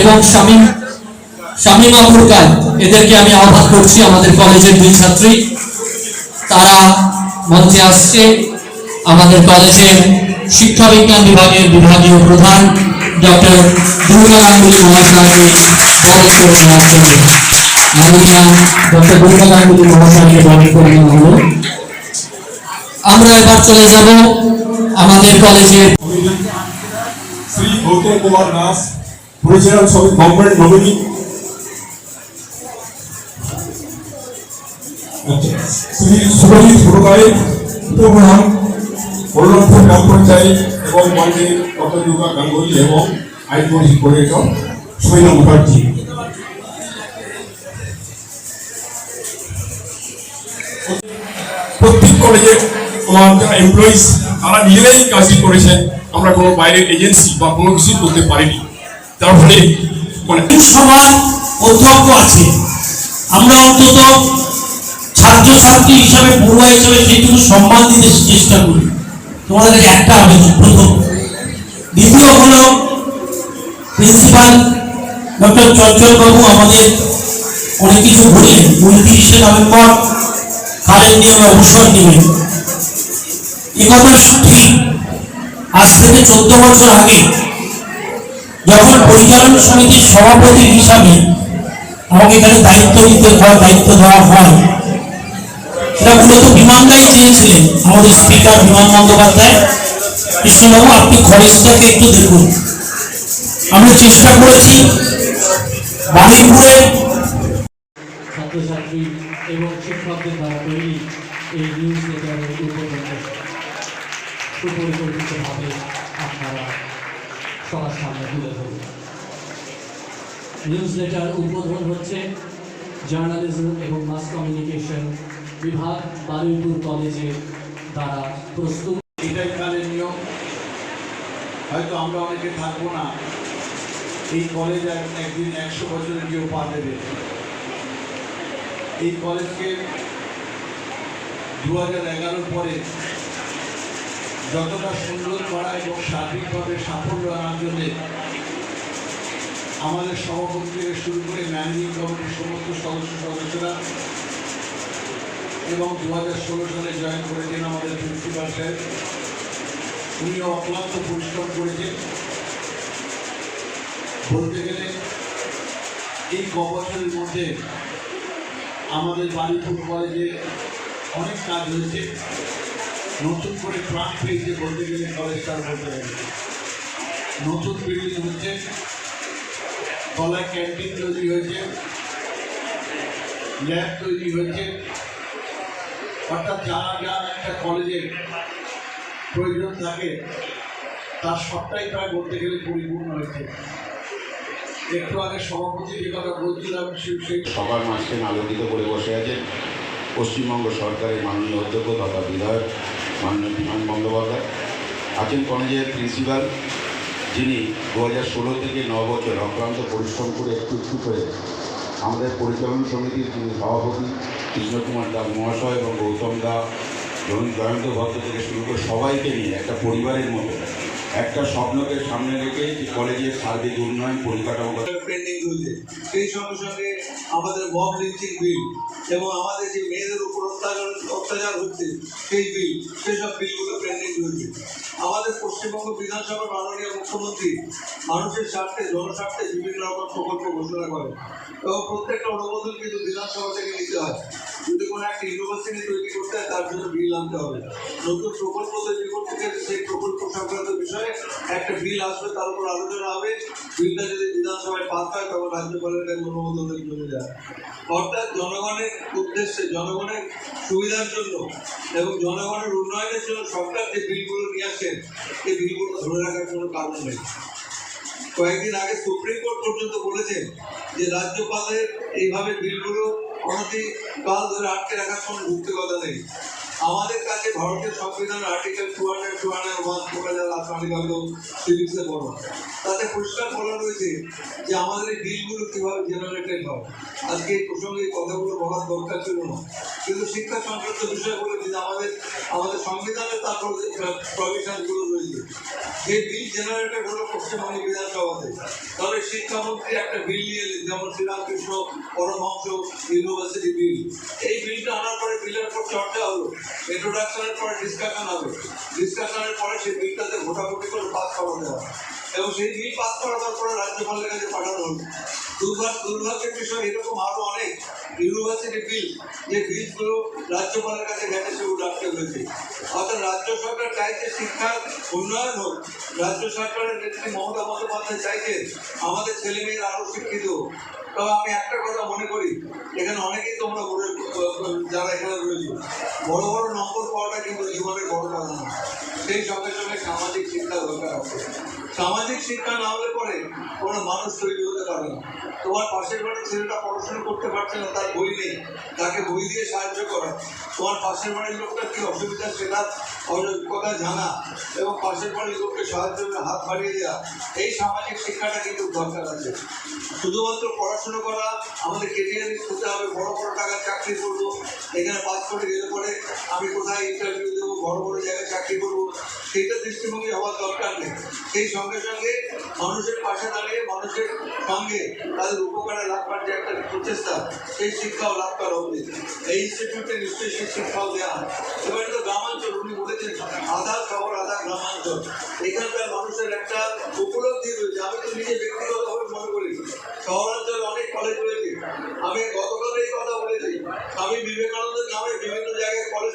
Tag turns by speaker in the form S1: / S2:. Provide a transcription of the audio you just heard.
S1: এবং শামীম। শামীমা ফুরকান এদেরকে আমি আহ্বান করছি আমাদের কলেজের দুই ছাত্রী। তারা মঞ্চে আসছে। আমাদের কলেজের শিক্ষা বিজ্ঞান বিভাগের বিভাগীয় প্রধান ডক্টর দুর্গা গাঙ্গুলি মহাশয়কে বরণ করে নেওয়ার জন্য মাননীয় ডক্টর দুর্গা গাঙ্গুলি মহাশয়কে বরণ করে নেওয়া হলো আমরা এবার চলে যাব আমাদের কলেজের
S2: শ্রী গৌতম কুমার দাস পরিচালক সমিতি গভর্নমেন্ট নমিনি শ্রী সুরজিৎ পুরকায়ত উপপ্রধান বলরামপুর গ্রাম পঞ্চায়েত এবং মাননীয় ডক্টর দুর্গা গাঙ্গুলি এবং আইন পরিষদ সৈন্য মুখার্জি। প্রত্যেক কলেজে এমপ্লয়িজ তারা নিজেরাই কাজটি করেছেন। আমরা কোনো বাইরের এজেন্সি বা কোনো কিছু করতে পারিনি। তার ফলে মানে
S3: সভার অধ্যক্ষ আছে। আমরা অন্তত ছাত্রছাত্রী হিসাবে পড়ুয়া হিসাবে সেইটুকু সম্মান দিতে চেষ্টা করি। তোমাদের একটা আবেদন, প্রথম। দ্বিতীয় হলো প্রিন্সিপাল, ডক্টর চঞ্চল বাবু আমাদের অনেক কিছু বললেন। উনত্রিশে নভেম্বর কারেন্ট নিয়মে অবসর নেবেন। এ কথা ঠিক আজ থেকে চোদ্দ বছর আগে যখন পরিচালন সমিতির সভাপতি হিসাবে আমাকে এখানে দায়িত্ব দিতে হয় দায়িত্ব দেওয়া হয়, সেটা মূলত বিমানদাই চেয়েছিলেন আমাদের স্পিকার বিমান বন্দ্যোপাধ্যায়। কৃষ্ণবাবু, আপনি খরচটাকে একটু দেখুন। আমরা চেষ্টা করেছি
S1: ছাত্রছাত্রী এবং শিক্ষকদের দ্বারা তৈরি এই নিউজ লেটারের উপকরণ সুপরিকল্পিতভাবে আপনারা সবার সামনে তুলে ধরুন। নিউজ লেটার উদ্বোধন হচ্ছে জার্নালিজম এবং মাস কমিউনিকেশন বিভাগ বারুইপুর কলেজের দ্বারা প্রস্তুত।
S4: এটাই কালের নিয়ম। হয়তো আমরা অনেকে থাকব না। এই কলেজ এক- একদিন একশো বছরে কেউ পা দেবে। এই কলেজকে দু হাজার এগারোর পরে যতটা সুন্দর করা এবং সার্বিকভাবে সাফল্য আনার জন্যে আমাদের সভাপতি থেকে শুরু করে ম্যানেজিং কমিটির সমস্ত সদস্য সদস্যরা এবং দু হাজার ষোলো সালে জয়েন করেছেন আমাদের প্রিন্সিপাল সাহেব উনিও অক্লান্ত পরিশ্রম করেছেন। বলতে গেলে, এই ক বছরের মধ্যে আমাদের বাড়িপুর কলেজে অনেক কাজ হয়েছে। নতুন করে প্রাণ পেয়েছে বলতে গেলে কলেজটার বলতে গেলে। নতুন বিল্ডিং হচ্ছে তলায় ক্যান্টিন তৈরি হয়েছে ল্যাব তৈরি হয়েছে। অর্থাৎ যা যা একটা কলেজের প্রয়োজন থাকে, তার সবটাই প্রায় বলতে গেলে পরিপূর্ণ হয়েছে। একটু আগে সভাপতি যে কথা বলছিলাম
S5: সবার মাঝখানে আলোকিত করে বসে আছেন পশ্চিমবঙ্গ সরকারের মাননীয় অধ্যক্ষ তথা বিধায়ক মাননীয় বিমান বন্দ্যোপাধ্যায়। আছেন কলেজের প্রিন্সিপাল, যিনি দু হাজার ষোলো থেকে ন বছর অক্লান্ত পরিশ্রম করে একটু একটু করে আমাদের পরিচালন সমিতির যিনি সভাপতি কৃষ্ণকুমার দাস মহাশয় এবং গৌতম দা জয়ন্ত ভদ্র থেকে শুরু করে সবাইকে নিয়ে একটা পরিবারের মতো একটা স্বপ্নকে সামনে রেখে কলেজের সার্বিক উন্নয়ন
S4: রয়েছে সেই সঙ্গে সঙ্গে আমাদের মব বিল এবং আমাদের যে মেয়েদের উপর অত্যাচার অত্যাচার হচ্ছে, সেই বিল সেসব বিলগুলো পেন্ডিং রয়েছে আমাদের পশ্চিমবঙ্গ বিধানসভার মাননীয় মুখ্যমন্ত্রী মানুষের স্বার্থে, জনস্বার্থে বিভিন্ন রকম প্রকল্প ঘোষণা করেন এবং প্রত্যেকটা অনুমোদন কিন্তু বিধানসভা থেকে নিতে হয়। কোনো একটা তৈরি করতে তার জন্য বিল আনতে হবে। নতুন প্রকল্প তৈরি করতে গেলে সেই প্রকল্প সংক্রান্ত বিষয়ে একটা বিল আসবে, তার উপর আলোচনা হবে। বিলটা যদি বিধানসভায় পাস হয়, তখন রাজ্যপালের কাছে অনুমোদনের জন্য যায়। অর্থাৎ জনগণের উদ্দেশ্যে, জনগণের সুবিধার জন্য এবং জনগণের উন্নয়নের জন্য সরকার যে বিলগুলো নিয়ে আসেন এই বিলগুলো ধরে রাখার কোনো কারণ নেই। কয়েকদিন আগে সুপ্রিম কোর্ট পর্যন্ত বলেছেন যে রাজ্যপালের এইভাবে বিলগুলো অনতি কাল ধরে আটকে রাখার কোনো যুক্তিকতা নেই। আমাদের কাছে ভারতের সংবিধানের article two hundred two hundred one তোমরা যারা আপনাদের হয়তো পড়ো তাতে পরিষ্কার বলা রয়েছে যে আমাদের এই বিলগুলো কীভাবে জেনারেটেড হয়। আজকে এই প্রসঙ্গে এই কথাগুলো বলার দরকার ছিল না। কিন্তু শিক্ষা সংক্রান্ত বিষয়গুলো কিন্তু আমাদের আমাদের সংবিধানে তার প্রভিশনগুলো রয়েছে। যে বিল জেনারেটেড হলো পশ্চিমবঙ্গ বিধানসভাতে তবে শিক্ষামন্ত্রী একটা বিল নিয়ে যেমন শ্রীরামকৃষ্ণ পরমহংস ইউনিভার্সিটি বিল। এই বিলটা আনার পরে বিলের উপর চর্চা হলো। ইন্ট্রোডাকশনের পরে ডিসকাশন হবে। ডিসকাশনের পরে সেই বিলটাতে ভোটাভুটি করে পাস করাতে হবে। এবং সেই বিল পাস করানোর পরে রাজ্যপালের কাছে পাঠানো হলো দুর্ভাগ্য বিষয় এরকম আরও অনেক ইউনিভার্সিটি বিল যে বিলগুলো রাজ্যপালের কাছে গেছে সেগুলো রাখতে হয়েছে। অর্থাৎ রাজ্য সরকার চাইছে শিক্ষার উন্নয়ন হোক। রাজ্য সরকারের নেত্রী মমতা বন্দ্যোপাধ্যায় চাইছে আমাদের ছেলে মেয়েরা আরও শিক্ষিত। তবে আমি একটা কথা মনে করি, এখানে অনেকেই তোমরা বলে যারা এখানে রয়েছে, বড় বড় নম্বর পাওয়াটা কিন্তু জীবনের বড় না সেই সঙ্গে সঙ্গে সামাজিক শিক্ষা দরকার আছে। সামাজিক শিক্ষা না হলে পরে কোনো মানুষ তৈরি হতে পারে না। তোমার পাশের বাড়ির ছেলেটা পড়াশোনা করতে পারছে না, তার বই নেই, তাকে বই দিয়ে সাহায্য করা। তোমার পাশের বাড়ির লোকটা কি অসুবিধা সেটা কথা জানা। এবং পাশের বাড়ির লোককে সাহায্য করে হাত বাড়িয়ে দেওয়া এই সামাজিক শিক্ষাটা কিন্তু দরকার আছে। শুধুমাত্র পড়াশোনা করা, আমাদের কেরিয়ারিং হতে হবে, বড় বড় টাকার চাকরি করব, এখানে পাস করে গেলে পরে আমি কোথায় ইন্টারভিউ দেবো, বড় বড় জায়গায় চাকরি করব। সেইটা দৃষ্টিভঙ্গি হওয়ার দরকার নেই। সেই সঙ্গে সঙ্গে মানুষের পাশে দাঁড়িয়ে, মানুষের সঙ্গে তাদের উপকারে লাভবার যে একটা প্রচেষ্টা, সেই শিক্ষাও লাভ করা হবে এই ইনস্টিটিউটে নিশ্চয়ই সেই শিক্ষাও দেওয়া এবারে তো গ্রামাঞ্চল, উনি বলেছেন, আধা খবর আধা গ্রামাঞ্চল। এখানকার মানুষের একটা উপলব্ধি রয়েছে। আমি তো নিজে ব্যক্তিগতভাবে মনে করি, শহরাঞ্চলে অনেক কলেজ রয়েছে। আমি গতকাল এই কথা বলেছি। আমি বিবেকানন্দের নামে বিভিন্ন জায়গায় কলেজ